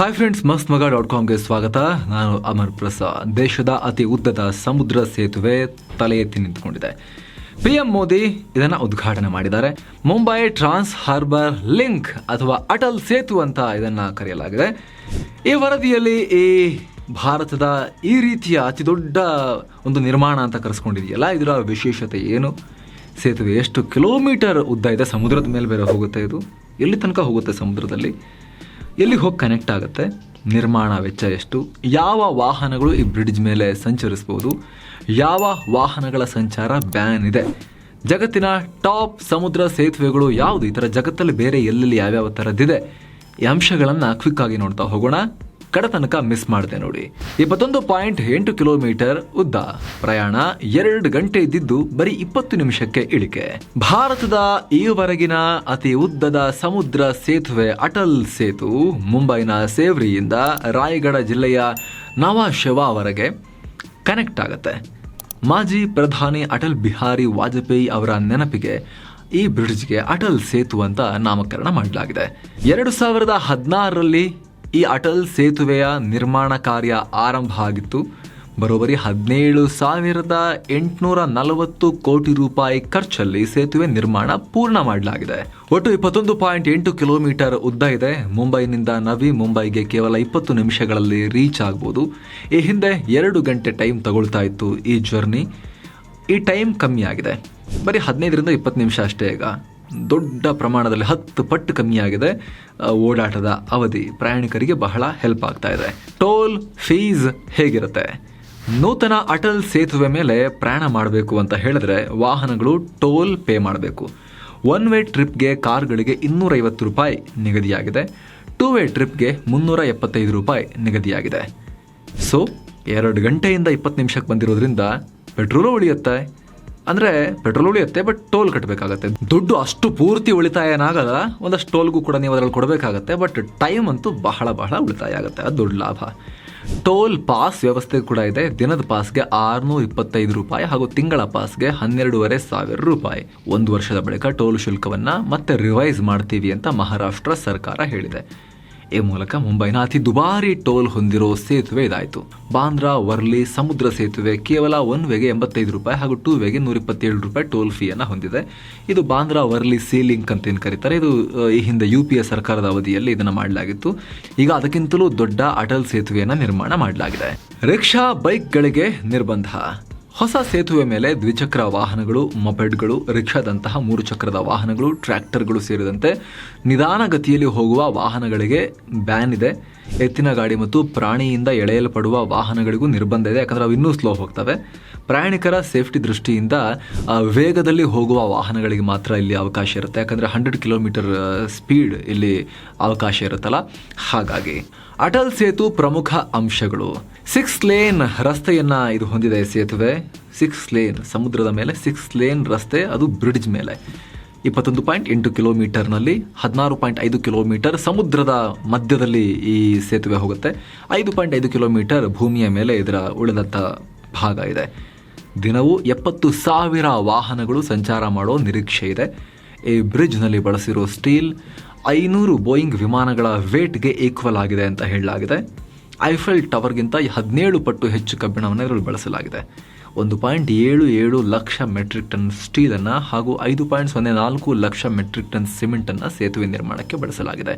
Hi friends ಮಸ್ತ್ ಮಗ dot ಕಾಮ್ಗೆ ಸ್ವಾಗತ. ನಾನು ಅಮರ್ ಪ್ರಸಾದ್. ದೇಶದ ಅತಿ ಉದ್ದದ ಸಮುದ್ರ ಸೇತುವೆ ತಲೆ ಎತ್ತಿ ನಿಂತುಕೊಂಡಿದೆ. ಪಿ ಎಂ ಮೋದಿ ಇದನ್ನು ಉದ್ಘಾಟನೆ ಮಾಡಿದ್ದಾರೆ. ಮುಂಬೈ ಟ್ರಾನ್ಸ್ ಹಾರ್ಬರ್ ಲಿಂಕ್ ಅಥವಾ ಅಟಲ್ ಸೇತು ಅಂತ ಇದನ್ನು ಕರೆಯಲಾಗಿದೆ. ಈ ವರದಿಯಲ್ಲಿ ಈ ಭಾರತದ ಈ ರೀತಿಯ ಅತಿ ದೊಡ್ಡ ಒಂದು ನಿರ್ಮಾಣ ಅಂತ ಕರೆಸ್ಕೊಂಡಿದೆಯಲ್ಲ, ಇದರ ವಿಶೇಷತೆ ಏನು? ಸೇತುವೆ ಎಷ್ಟು ಕಿಲೋಮೀಟರ್ ಉದ್ದ ಇದೆ? ಸಮುದ್ರದ ಮೇಲೆ ಬೇರೆ ಹೋಗುತ್ತೆ ಇದು? ಎಲ್ಲಿ ತನಕ ಹೋಗುತ್ತೆ ಸಮುದ್ರದಲ್ಲಿ? ಎಲ್ಲಿ ಹೋಗಿ ಕನೆಕ್ಟ್ ಆಗುತ್ತೆ? ನಿರ್ಮಾಣ ವೆಚ್ಚ ಎಷ್ಟು? ಯಾವ ವಾಹನಗಳು ಈ ಬ್ರಿಡ್ಜ್ ಮೇಲೆ ಸಂಚರಿಸ್ಬೋದು? ಯಾವ ವಾಹನಗಳ ಸಂಚಾರ ಬ್ಯಾನ್ ಇದೆ? ಜಗತ್ತಿನ ಟಾಪ್ ಸಮುದ್ರ ಸೇತುವೆಗಳು ಯಾವುದು? ಈ ಥರ ಜಗತ್ತಲ್ಲಿ ಬೇರೆ ಎಲ್ಲೆಲ್ಲಿ ಯಾವ್ಯಾವ ಥರದ್ದಿದೆ ಈ ಅಂಶಗಳನ್ನು ಕ್ವಿಕ್ಕಾಗಿ ನೋಡ್ತಾ ಹೋಗೋಣ. ಕಡ ತನಕ ಮಿಸ್ ಮಾಡಿದೆ ನೋಡಿ. ಇಪ್ಪತ್ತೊಂದು ಪಾಯಿಂಟ್ ಎಂಟು ಕಿಲೋಮೀಟರ್ ಉದ್ದ. ಪ್ರಯಾಣ ಎರಡು ಗಂಟೆ ಇದ್ದಿದ್ದು ಬರೀ ಇಪ್ಪತ್ತು ನಿಮಿಷಕ್ಕೆ ಇಳಿಕೆ. ಭಾರತದ ಈವರೆಗಿನ ಅತಿ ಉದ್ದದ ಸಮುದ್ರ ಸೇತುವೆ ಅಟಲ್ ಸೇತು ಮುಂಬೈನ ಸೇವ್ರಿಯಿಂದ ರಾಯಗಢ ಜಿಲ್ಲೆಯ ನವಾಶೆವಾವರೆಗೆ ಕನೆಕ್ಟ್ ಆಗುತ್ತೆ. ಮಾಜಿ ಪ್ರಧಾನಿ ಅಟಲ್ ಬಿಹಾರಿ ವಾಜಪೇಯಿ ಅವರ ನೆನಪಿಗೆ ಈ ಬ್ರಿಡ್ಜ್ಗೆ ಅಟಲ್ ಸೇತು ಅಂತ ನಾಮಕರಣ ಮಾಡಲಾಗಿದೆ. ಎರಡು ಸಾವಿರದ ಹದಿನಾರರಲ್ಲಿ ಈ ಅಟಲ್ ಸೇತುವೆಯ ನಿರ್ಮಾಣ ಕಾರ್ಯ ಆರಂಭ ಆಗಿತ್ತು. ಬರೋಬ್ಬರಿ ಹದಿನೇಳು ಸಾವಿರದ ಎಂಟುನೂರ ನಲವತ್ತು ಕೋಟಿ ರೂಪಾಯಿ ಖರ್ಚಲ್ಲಿ ಸೇತುವೆ ನಿರ್ಮಾಣ ಪೂರ್ಣ ಮಾಡಲಾಗಿದೆ. ಒಟ್ಟು ಇಪ್ಪತ್ತೊಂದು ಪಾಯಿಂಟ್ ಎಂಟು ಕಿಲೋಮೀಟರ್ ಉದ್ದ ಇದೆ. ಮುಂಬೈನಿಂದ ನವಿ ಮುಂಬೈಗೆ ಕೇವಲ ಇಪ್ಪತ್ತು ನಿಮಿಷಗಳಲ್ಲಿ ರೀಚ್ ಆಗ್ಬೋದು. ಈ ಹಿಂದೆ ಎರಡು ಗಂಟೆ ಟೈಮ್ ತಗೊಳ್ತಾ ಇತ್ತು ಈ ಜರ್ನಿ. ಈ ಟೈಮ್ ಕಮ್ಮಿ ಆಗಿದೆ ಬರೀ ಹದಿನೈದರಿಂದ ಇಪ್ಪತ್ತು ನಿಮಿಷ ಅಷ್ಟೇ ಈಗ. ದೊಡ್ಡ ಪ್ರಮಾಣದಲ್ಲಿ ಹತ್ತು ಪಟ್ಟು ಕಮ್ಮಿಯಾಗಿದೆ ಓಡಾಟದ ಅವಧಿ. ಪ್ರಯಾಣಿಕರಿಗೆ ಬಹಳ ಹೆಲ್ಪ್ ಆಗ್ತಾ ಇದೆ. ಟೋಲ್ ಫೀಸ್ ಹೇಗಿರುತ್ತೆ? ನೂತನ ಅಟಲ್ ಸೇತುವೆ ಮೇಲೆ ಪ್ರಯಾಣ ಮಾಡಬೇಕು ಅಂತ ಹೇಳಿದ್ರೆ ವಾಹನಗಳು ಟೋಲ್ ಪೇ ಮಾಡಬೇಕು. ಒನ್ ವೇ ಟ್ರಿಪ್ಗೆ ಕಾರ್ಗಳಿಗೆ ಇನ್ನೂರೈವತ್ತು ರೂಪಾಯಿ ನಿಗದಿಯಾಗಿದೆ. ಟೂ ವೇ ಟ್ರಿಪ್ಗೆ ಮುನ್ನೂರ ಎಪ್ಪತ್ತೈದು ರೂಪಾಯಿ ನಿಗದಿಯಾಗಿದೆ. ಸೊ ಎರಡು ಗಂಟೆಯಿಂದ ಇಪ್ಪತ್ತು ನಿಮಿಷಕ್ಕೆ ಬಂದಿರೋದ್ರಿಂದ ಪೆಟ್ರೋಲು ಉಳಿಯುತ್ತೆ. ಅಂದ್ರೆ ಪೆಟ್ರೋಲ್ ಉಳಿಯುತ್ತೆ ಬಟ್ ಟೋಲ್ ಕಟ್ಟಬೇಕಾಗತ್ತೆ ದುಡ್ಡು ಅಷ್ಟು ಪೂರ್ತಿ ಉಳಿತಾಯ ಏನಾಗಲ್ಲ, ಒಂದಷ್ಟು ಟೋಲ್ಗೂ ಕೂಡ ನೀವು ಅದರಲ್ಲಿ ಕೊಡಬೇಕಾಗತ್ತೆ ಬಟ್ ಟೈಮ್ ಅಂತೂ ಬಹಳ ಬಹಳ ಉಳಿತಾಯ ಆಗುತ್ತೆ, ಅದು ದೊಡ್ಡ ಲಾಭ. ಟೋಲ್ ಪಾಸ್ ವ್ಯವಸ್ಥೆ ಕೂಡ ಇದೆ, ದಿನದ ಪಾಸ್ಗೆ ಆರುನೂರ ಇಪ್ಪತ್ತೈದು ರೂಪಾಯಿ ಹಾಗೂ ತಿಂಗಳ ಪಾಸ್ಗೆ ಹನ್ನೆರಡೂವರೆ ಸಾವಿರ ರೂಪಾಯಿ. ಒಂದು ವರ್ಷದ ಬಳಿಕ ಟೋಲ್ ಶುಲ್ಕವನ್ನ ಮತ್ತೆ ರಿವೈಸ್ ಮಾಡ್ತೀವಿ ಅಂತ ಮಹಾರಾಷ್ಟ್ರ ಸರ್ಕಾರ ಹೇಳಿದೆ. ಈ ಮೂಲಕ ಮುಂಬೈನ ಅತಿ ದುಬಾರಿ ಟೋಲ್ ಹೊಂದಿರೋ ಸೇತುವೆ ಇದಾಯಿತು. ಬಾಂದ್ರಾ, ವರ್ಲಿ, ಸಮುದ್ರ ಸೇತುವೆ ಕೇವಲ ಒನ್ ವೇಗೆ ಎಂಬತ್ತೈದು ರೂಪಾಯಿ ಹಾಗೂ ಟೂ ವೇಗೆ ನೂರ ಇಪ್ಪತ್ತೇಳು ರೂಪಾಯಿ ಟೋಲ್ ಫೀಯನ್ನು ಹೊಂದಿದೆ. ಇದು ಬಾಂದ್ರಾ, ವರ್ಲಿ ಸೀಲಿಂಕ್ ಅಂತ ಏನು ಕರೀತಾರೆ. ಇದು ಈ ಹಿಂದೆ ಯು ಪಿ ಎ ಸರ್ಕಾರದ ಅವಧಿಯಲ್ಲಿ ಇದನ್ನು ಮಾಡಲಾಗಿತ್ತು. ಈಗ ಅದಕ್ಕಿಂತಲೂ ದೊಡ್ಡ ಅಟಲ್ ಸೇತುವೆಯನ್ನು ನಿರ್ಮಾಣ ಮಾಡಲಾಗಿದೆ. ರಿಕ್ಷಾ ಬೈಕ್ಗಳಿಗೆ ನಿರ್ಬಂಧ. ಹೊಸ ಸೇತುವೆ ಮೇಲೆ ದ್ವಿಚಕ್ರ ವಾಹನಗಳು, ಮಪೆಡ್ಗಳು, ರಿಕ್ಷಾದಂತಹ ಮೂರು ಚಕ್ರದ ವಾಹನಗಳು, ಟ್ರ್ಯಾಕ್ಟರ್ಗಳು ಸೇರಿದಂತೆ ನಿಧಾನಗತಿಯಲ್ಲಿ ಹೋಗುವ ವಾಹನಗಳಿಗೆ ಬ್ಯಾನ್ ಇದೆ. ಎತ್ತಿನ ಗಾಡಿ ಮತ್ತು ಪ್ರಾಣಿಯಿಂದ ಎಳೆಯಲ್ಪಡುವ ವಾಹನಗಳಿಗೂ ನಿರ್ಬಂಧ ಇದೆ, ಯಾಕಂದ್ರೆ ಅವು ಇನ್ನೂ ಸ್ಲೋ ಹೋಗ್ತವೆ. ಪ್ರಯಾಣಿಕರ ಸೇಫ್ಟಿ ದೃಷ್ಟಿಯಿಂದ ವೇಗದಲ್ಲಿ ಹೋಗುವ ವಾಹನಗಳಿಗೆ ಮಾತ್ರ ಇಲ್ಲಿ ಅವಕಾಶ ಇರುತ್ತೆ. ಯಾಕಂದರೆ ಹಂಡ್ರೆಡ್ ಕಿಲೋಮೀಟರ್ ಸ್ಪೀಡ್ ಇಲ್ಲಿ ಅವಕಾಶ ಇರುತ್ತಲ್ಲ. ಹಾಗಾಗಿ ಅಟಲ್ ಸೇತು ಪ್ರಮುಖ ಅಂಶಗಳು. ಸಿಕ್ಸ್ ಲೇನ್ ರಸ್ತೆಯನ್ನ ಇದು ಹೊಂದಿದೆ ಸೇತುವೆ. ಸಿಕ್ಸ್ ಲೇನ್, ಸಮುದ್ರದ ಮೇಲೆ ಸಿಕ್ಸ್ ಲೇನ್ ರಸ್ತೆ, ಅದು ಬ್ರಿಡ್ಜ್ ಮೇಲೆ. ಇಪ್ಪತ್ತೊಂದು ಪಾಯಿಂಟ್ ಎಂಟು ಕಿಲೋಮೀಟರ್ನಲ್ಲಿ, ಹದಿನಾರು ಪಾಯಿಂಟ್ ಐದು ಕಿಲೋಮೀಟರ್ ಸಮುದ್ರದ ಮಧ್ಯದಲ್ಲಿ ಈ ಸೇತುವೆ ಹೋಗುತ್ತೆ. ಐದು ಪಾಯಿಂಟ್ ಐದು ಕಿಲೋಮೀಟರ್ ಭೂಮಿಯ ಮೇಲೆ ಇದರ ಉಳಿದಂಥ ಭಾಗ ಇದೆ. ದಿನವೂ ಎಪ್ಪತ್ತು ಸಾವಿರ ವಾಹನಗಳು ಸಂಚಾರ ಮಾಡೋ ನಿರೀಕ್ಷೆ ಇದೆ. ಈ ಬ್ರಿಡ್ಜ್ನಲ್ಲಿ ಬಳಸಿರೋ ಸ್ಟೀಲ್ ಐನೂರು ಬೋಯಿಂಗ್ ವಿಮಾನಗಳ ವೇಟ್ಗೆ ಈಕ್ವಲ್ ಆಗಿದೆ ಅಂತ ಹೇಳಲಾಗಿದೆ. ಐಫೆಲ್ ಟವರ್ಗಿಂತ ಹದಿನೇಳು ಪಟ್ಟು ಹೆಚ್ಚು ಕಬ್ಬಿಣವನ್ನು ಇದರಲ್ಲಿ ಬಳಸಲಾಗಿದೆ. ಒಂದು ಪಾಯಿಂಟ್ ಏಳು ಏಳು ಲಕ್ಷ ಮೆಟ್ರಿಕ್ ಟನ್ ಸ್ಟೀಲನ್ನು ಹಾಗೂ ಐದು ಪಾಯಿಂಟ್ ಸೊನ್ನೆ ನಾಲ್ಕು ಲಕ್ಷ ಮೆಟ್ರಿಕ್ ಟನ್ ಸಿಮೆಂಟನ್ನು ಸೇತುವೆ ನಿರ್ಮಾಣಕ್ಕೆ ಬಳಸಲಾಗಿದೆ.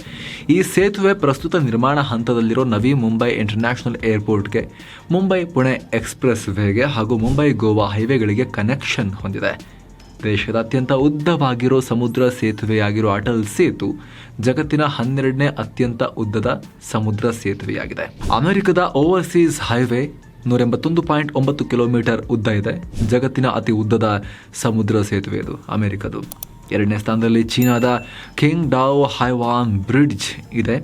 ಈ ಸೇತುವೆ ಪ್ರಸ್ತುತ ನಿರ್ಮಾಣ ಹಂತದಲ್ಲಿರೋ ನವಿ ಮುಂಬೈ ಇಂಟರ್ನ್ಯಾಷನಲ್ ಏರ್ಪೋರ್ಟ್ಗೆ, ಮುಂಬೈ ಪುಣೆ ಎಕ್ಸ್ಪ್ರೆಸ್ ವೇಗೆ ಹಾಗೂ ಮುಂಬೈ ಗೋವಾ ಹೈವೇಗಳಿಗೆ ಕನೆಕ್ಷನ್ ಹೊಂದಿದೆ. ದೇಶದ ಅತ್ಯಂತ ಉದ್ದವಾಗಿರೋ ಸಮುದ್ರ ಸೇತುವೆಯಾಗಿರೋ ಅಟಲ್ ಸೇತು ಜಗತ್ತಿನ ಹನ್ನೆರಡನೇ ಅತ್ಯಂತ ಉದ್ದದ ಸಮುದ್ರ ಸೇತುವೆಯಾಗಿದೆ. ಅಮೆರಿಕದ ಓವರ್ಸೀಸ್ ಹೈವೇ ನೂರ ಎಂಬತ್ತೊಂದು ಪಾಯಿಂಟ್ ಒಂಬತ್ತು ಕಿಲೋಮೀಟರ್ ಉದ್ದ ಇದೆ. ಜಗತ್ತಿನ ಅತಿ ಉದ್ದದ ಸಮುದ್ರ ಸೇತುವೆ ಇದು ಅಮೆರಿಕದು. ಎರಡನೇ ಸ್ಥಾನದಲ್ಲಿ ಚೀನಾದ ಕಿಂಗ್ ಡಾವ್ ಹೈವಾನ್ ಬ್ರಿಡ್ಜ್ ಇದೆ.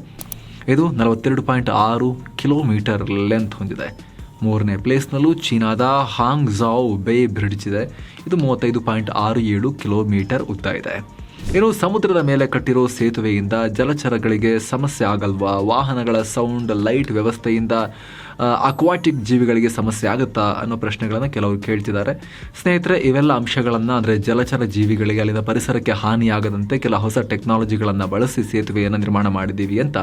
ಇದು ನಲವತ್ತೆರಡು ಪಾಯಿಂಟ್ ಆರು ಕಿಲೋಮೀಟರ್ ಲೆಂತ್ ಹೊಂದಿದೆ. ಮೂರನೇ ಪ್ಲೇಸ್ನಲ್ಲೂ ಚೀನಾದ ಹಾಂಗ್ ಝಾವ್ ಬೇ ಬ್ರಿಡ್ಜ್ ಇದೆ. ಇದು ಮೂವತ್ತೈದು ಪಾಯಿಂಟ್ ಆರು ಏಳು ಕಿಲೋಮೀಟರ್ ಉದ್ದ ಇದೆ. ಇನ್ನು ಸಮುದ್ರದ ಮೇಲೆ ಕಟ್ಟಿರೋ ಸೇತುವೆಯಿಂದ ಜಲಚರಗಳಿಗೆ ಸಮಸ್ಯೆ ಆಗಲ್ವಾ? ವಾಹನಗಳ ಸೌಂಡ್, ಲೈಟ್ ವ್ಯವಸ್ಥೆಯಿಂದ ಅಕ್ವಾಟಿಕ್ ಜೀವಿಗಳಿಗೆ ಸಮಸ್ಯೆ ಆಗುತ್ತಾ ಅನ್ನೋ ಪ್ರಶ್ನೆಗಳನ್ನು ಕೆಲವರು ಕೇಳ್ತಿದ್ದಾರೆ. ಸ್ನೇಹಿತರೆ, ಇವೆಲ್ಲ ಅಂಶಗಳನ್ನು ಅಂದರೆ ಜಲಚರ ಜೀವಿಗಳಿಗೆ ಅಲ್ಲಿನ ಪರಿಸರಕ್ಕೆ ಹಾನಿಯಾಗದಂತೆ ಕೆಲ ಹೊಸ ಟೆಕ್ನಾಲಜಿಗಳನ್ನು ಬಳಸಿ ಸೇತುವೆಯನ್ನು ನಿರ್ಮಾಣ ಮಾಡಿದ್ದೀವಿ ಅಂತ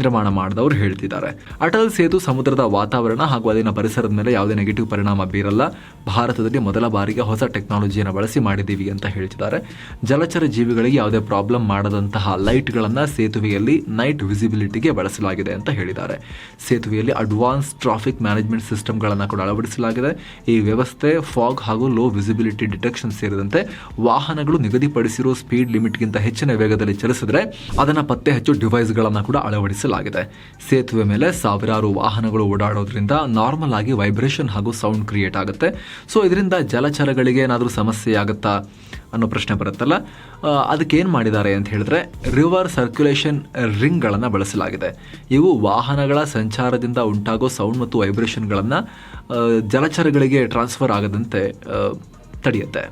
ನಿರ್ಮಾಣ ಮಾಡಿದವರು ಹೇಳ್ತಿದ್ದಾರೆ. ಅಟಲ್ ಸೇತು ಸಮುದ್ರದ ವಾತಾವರಣ ಹಾಗೂ ಅಲ್ಲಿನ ಪರಿಸರದ ಮೇಲೆ ಯಾವುದೇ ನೆಗೆಟಿವ್ ಪರಿಣಾಮ ಬೀರಲ್ಲ. ಭಾರತದಲ್ಲಿ ಮೊದಲ ಬಾರಿಗೆ ಹೊಸ ಟೆಕ್ನಾಲಜಿಯನ್ನು ಬಳಸಿ ಮಾಡಿದ್ದೀವಿ ಅಂತ ಹೇಳ್ತಿದ್ದಾರೆ. ಜಲಚರ ಜೀವಿಗಳಿಗೆ ಯಾವುದೇ ಪ್ರಾಬ್ಲಮ್ ಮಾಡದಂತಹ ಲೈಟ್ಗಳನ್ನು ಸೇತುವೆಯಲ್ಲಿ ನೈಟ್ ವಿಸಿಬಿಲಿಟಿಗೆ ಬಳಸಲಾಗಿದೆ ಅಂತ ಹೇಳಿದ್ದಾರೆ. ಸೇತುವೆಯಲ್ಲಿ ಅಡ್ವಾನ್ಸ್ ಟ್ರಾಫಿಕ್ ಮ್ಯಾನೇಜ್ಮೆಂಟ್ ಸಿಸ್ಟಮ್ಗಳನ್ನು ಕೂಡ ಅಳವಡಿಸಲಾಗಿದೆ. ಈ ವ್ಯವಸ್ಥೆ ಫಾಗ್ ಹಾಗೂ ಲೋ ವಿಸಿಬಿಲಿಟಿ ಡಿಟೆಕ್ಷನ್ ಸೇರಿದಂತೆ ವಾಹನಗಳು ನಿಗದಿಪಡಿಸಿರುವ ಸ್ಪೀಡ್ ಲಿಮಿಟ್ಗಿಂತ ಹೆಚ್ಚಿನ ವೇಗದಲ್ಲಿ ಚಲಿಸಿದ್ರೆ ಅದನ್ನು ಪತ್ತೆ ಹೆಚ್ಚು ಡಿವೈಸ್ಗಳನ್ನು ಕೂಡ ಅಳವಡಿಸಲಾಗಿದೆ. ಸೇತುವೆ ಮೇಲೆ ಸಾವಿರಾರು ವಾಹನಗಳು ಓಡಾಡೋದ್ರಿಂದ ನಾರ್ಮಲ್ ಆಗಿ ವೈಬ್ರೇಷನ್ ಹಾಗೂ ಸೌಂಡ್ ಕ್ರಿಯೇಟ್ ಆಗುತ್ತೆ. ಸೊ ಇದರಿಂದ ಜಲಚರಗಳಿಗೆ ಏನಾದರೂ ಸಮಸ್ಯೆ ಆಗುತ್ತಾ? ಅನ್ನೋ ಪ್ರಶ್ನೆ ಬರುತ್ತಲ್ಲ. ಅದಕ್ಕೆ ಏನು ಮಾಡಿದ್ದಾರೆ ಅಂತ ಹೇಳಿದ್ರೆ ರಿವರ್ ಸರ್ಕ್ಯುಲೇಷನ್ ರಿಂಗ್ಗಳನ್ನು ಬಳಸಲಾಗಿದೆ. ಇವು ವಾಹನಗಳ ಸಂಚಾರದಿಂದ ಉಂಟಾಗೋ ಸೌಂಡ್ ಮತ್ತು ವೈಬ್ರೇಷನ್ಗಳನ್ನು ಜಲಚರಗಳಿಗೆ ಟ್ರಾನ್ಸ್ಫರ್ ಆಗದಂತೆ ತಡೆಯುತ್ತೆ.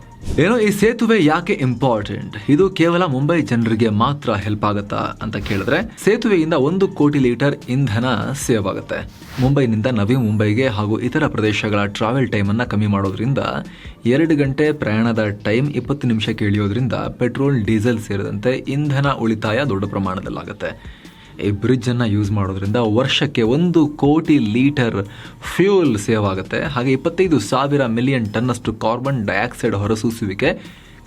ಏನೋ ಈ ಸೇತುವೆ ಯಾಕೆ ಇಂಪಾರ್ಟೆಂಟ್ ಇದು ಕೇವಲ ಮುಂಬೈ ಜನರಿಗೆ ಮಾತ್ರ ಹೆಲ್ಪ್ ಆಗುತ್ತಾ ಅಂತ ಕೇಳಿದ್ರೆ, ಸೇತುವೆಯಿಂದ ಒಂದು ಕೋಟಿ ಲೀಟರ್ ಇಂಧನ ಸೇವ್ ಆಗುತ್ತೆ ಮುಂಬೈನಿಂದ ನವಿ ಮುಂಬೈಗೆ ಹಾಗೂ ಇತರ ಪ್ರದೇಶಗಳ ಟ್ರಾವೆಲ್ ಟೈಮನ್ನು ಕಮ್ಮಿ ಮಾಡೋದ್ರಿಂದ, ಎರಡು ಗಂಟೆ ಪ್ರಯಾಣದ ಟೈಮ್ ಇಪ್ಪತ್ತು ನಿಮಿಷಕ್ಕೆ ಇಳಿಯೋದ್ರಿಂದ ಪೆಟ್ರೋಲ್ ಡೀಸೆಲ್ ಸೇರಿದಂತೆ ಇಂಧನ ಉಳಿತಾಯ ದೊಡ್ಡ ಪ್ರಮಾಣದಲ್ಲಾಗುತ್ತೆ. ಈ ಬ್ರಿಡ್ಜನ್ನು ಯೂಸ್ ಮಾಡೋದ್ರಿಂದ ವರ್ಷಕ್ಕೆ ಒಂದು ಕೋಟಿ ಲೀಟರ್ ಫ್ಯೂಯಲ್ ಸೇವ್ ಆಗುತ್ತೆ. ಹಾಗೆ ಇಪ್ಪತ್ತೈದು ಸಾವಿರ ಮಿಲಿಯನ್ ಟನ್ನಷ್ಟು ಕಾರ್ಬನ್ ಡೈಆಕ್ಸೈಡ್ ಹೊರಸೂಸುವಿಕೆ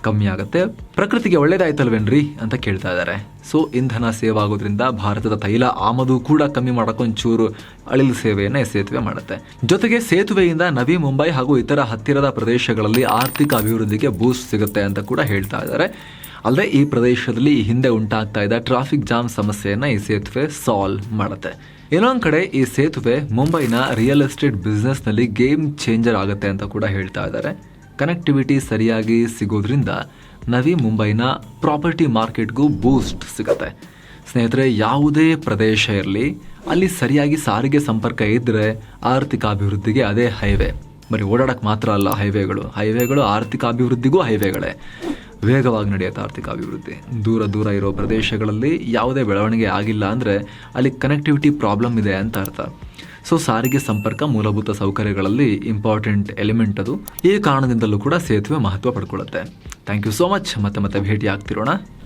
ಕಮ್ಮಿ ಆಗುತ್ತೆ. ಪ್ರಕೃತಿಗೆ ಒಳ್ಳೇದಾಯ್ತಲ್ವೇನ್ರಿ ಅಂತ ಕೇಳ್ತಾ ಇದ್ದಾರೆ. ಸೊ ಇಂಧನ ಸೇವ್ ಆಗೋದ್ರಿಂದ ಭಾರತದ ತೈಲ ಆಮದು ಕೂಡ ಕಮ್ಮಿ ಮಾಡೋಕ್ಕೊಂಚೂರು ಅಳಿಲು ಸೇವೆಯನ್ನು ಸೇತುವೆ ಮಾಡುತ್ತೆ. ಜೊತೆಗೆ ಸೇತುವೆಯಿಂದ ನವಿ ಮುಂಬೈ ಹಾಗೂ ಇತರ ಹತ್ತಿರದ ಪ್ರದೇಶಗಳಲ್ಲಿ ಆರ್ಥಿಕ ಅಭಿವೃದ್ಧಿಗೆ ಬೂಸ್ಟ್ ಸಿಗುತ್ತೆ ಅಂತ ಕೂಡ ಹೇಳ್ತಾ ಇದ್ದಾರೆ. ಅಲ್ಲದೆ ಈ ಪ್ರದೇಶದಲ್ಲಿ ಹಿಂದೆ ಉಂಟಾಗ್ತಾ ಇದ್ದ ಟ್ರಾಫಿಕ್ ಜಾಮ್ ಸಮಸ್ಯೆಯನ್ನು ಈ ಸೇತುವೆ ಸಾಲ್ವ್ ಮಾಡುತ್ತೆ. ಇನ್ನೊಂದು ಕಡೆ ಈ ಸೇತುವೆ ಮುಂಬೈನ ರಿಯಲ್ ಎಸ್ಟೇಟ್ ಬಿಸ್ನೆಸ್ನಲ್ಲಿ ಗೇಮ್ ಚೇಂಜರ್ ಆಗುತ್ತೆ ಅಂತ ಕೂಡ ಹೇಳ್ತಾ ಇದ್ದಾರೆ. ಕನೆಕ್ಟಿವಿಟಿ ಸರಿಯಾಗಿ ಸಿಗೋದ್ರಿಂದ ನವಿ ಮುಂಬೈನ ಪ್ರಾಪರ್ಟಿ ಮಾರ್ಕೆಟ್ಗೂ ಬೂಸ್ಟ್ ಸಿಗುತ್ತೆ. ಸ್ನೇಹಿತರೆ, ಯಾವುದೇ ಪ್ರದೇಶ ಇರಲಿ, ಅಲ್ಲಿ ಸರಿಯಾಗಿ ಸಾರಿಗೆ ಸಂಪರ್ಕ ಇದ್ದರೆ ಆರ್ಥಿಕ ಅಭಿವೃದ್ಧಿಗೆ ಅದೇ ಹೈವೇ. ಬರೀ ಓಡಾಡಕ್ಕೆ ಮಾತ್ರ ಅಲ್ಲ, ಹೈವೇಗಳು. ಹೈವೇಗಳು ಆರ್ಥಿಕ ಅಭಿವೃದ್ಧಿಗೂ ಹೈವೇಗಳೇ. ವೇಗವಾಗಿ ನಡೆಯುತ್ತೆ ಆರ್ಥಿಕ ಅಭಿವೃದ್ಧಿ. ದೂರ ದೂರ ಇರೋ ಪ್ರದೇಶಗಳಲ್ಲಿ ಯಾವುದೇ ಬೆಳವಣಿಗೆ ಆಗಿಲ್ಲ ಅಂದರೆ ಅಲ್ಲಿ ಕನೆಕ್ಟಿವಿಟಿ ಪ್ರಾಬ್ಲಮ್ ಇದೆ ಅಂತ ಅರ್ಥ. ಸೊ ಸಾರಿಗೆ ಸಂಪರ್ಕ ಮೂಲಭೂತ ಸೌಕರ್ಯಗಳಲ್ಲಿ ಇಂಪಾರ್ಟೆಂಟ್ ಎಲಿಮೆಂಟ್ ಅದು. ಈ ಕಾರಣದಿಂದಲೂ ಕೂಡ ಸೇತುವೆ ಮಹತ್ವ ಪಡ್ಕೊಳ್ಳುತ್ತೆ. ಥ್ಯಾಂಕ್ ಯು ಸೋ ಮಚ್ ಮತ್ತೆ ಮತ್ತೆ ಭೇಟಿ ಆಗ್ತಿರೋಣ